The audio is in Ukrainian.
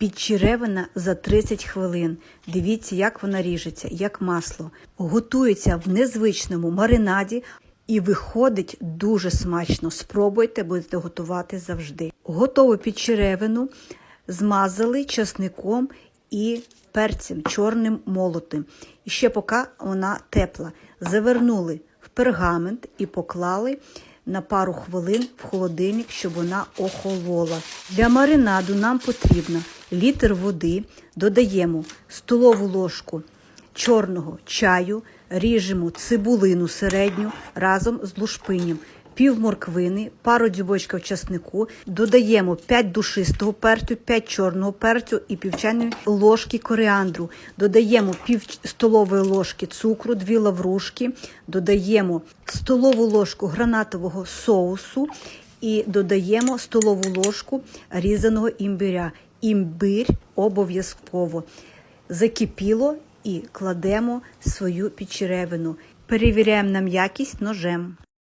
Підчеревина за 30 хвилин. Дивіться, як вона ріжеться, як масло. Готується в незвичному маринаді і виходить дуже смачно. Спробуйте, будете готувати завжди. Готову підчеревину змазали часником і перцем чорним молотим. І ще поки вона тепла. Завернули в пергамент і поклали на пару хвилин в холодильник, щоб вона охолола. Для маринаду нам потрібно літр води, додаємо столову ложку чорного чаю, ріжемо цибулину середню разом з лушпинням, пів морквини, пару дюбочків часнику, додаємо 5 душистого перцю, 5 чорного перцю і пів чайної ложки коріандру. Додаємо пів столової ложки цукру, 2 лаврушки, додаємо столову ложку гранатового соусу і додаємо столову ложку різаного імбиря. Імбирь обов'язково закипіло і кладемо свою підчеревину. Перевіряємо на м'якість ножем.